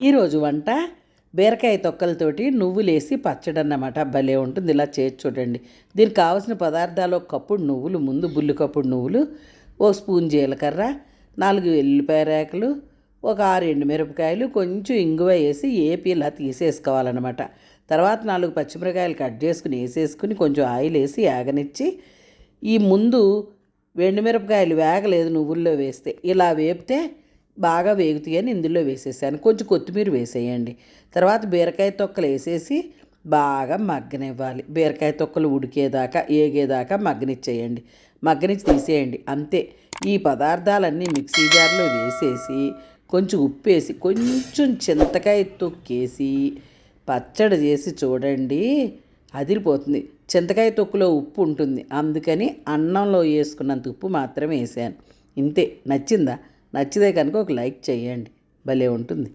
ఈరోజు వంట బీరకాయ తొక్కలతోటి నువ్వులేసి పచ్చడి అన్నమాట భలే ఉంటుంది. ఇలా చేసి చూడండి. దీనికి కావాల్సిన పదార్థాలు ఒక కప్పుడు నువ్వులు ముందు బుల్లి కప్పుడు నువ్వులు ఓ స్పూన్ జీలకర్ర నాలుగు ఎల్లిపాయ రేకలు ఒక ఆరు ఎండుమిరపకాయలు కొంచెం ఇంగువ వేసి ఏపీ ఇలా తీసేసుకోవాలన్నమాట. తర్వాత నాలుగు పచ్చిమిరకాయలు కట్ చేసుకుని వేసేసుకుని కొంచెం ఆయిల్ వేసి ఆగనిచ్చి ఈ ముందు ఎండుమిరపకాయలు వేగలేదు నువ్వుల్లో వేస్తే. ఇలా వేపితే బాగా వేగుతాయని ఇందులో వేసేసాను. కొంచెం కొత్తిమీర వేసేయండి. తర్వాత బీరకాయ తొక్కలు వేసేసి బాగా మగ్గనివ్వాలి. బీరకాయ తొక్కలు ఉడికేదాకా ఏగేదాకా మగ్గనిచ్చేయండి. మగ్గనిచ్చి తీసేయండి. అంతే. ఈ పదార్థాలన్నీ మిక్సీ జార్లో వేసేసి కొంచెం ఉప్పు వేసి కొంచెం చింతకాయ తొక్కేసి పచ్చడి చేసి చూడండి అదిరిపోతుంది. చింతకాయ తొక్కులో ఉప్పు ఉంటుంది. అందుకని అన్నంలో వేసుకున్నంత ఉప్పు మాత్రమే వేసాను. ఇంతే. నచ్చిందా? నచ్చితే కనుక ఒక లైక్ చేయండి. భలే ఉంటుంది.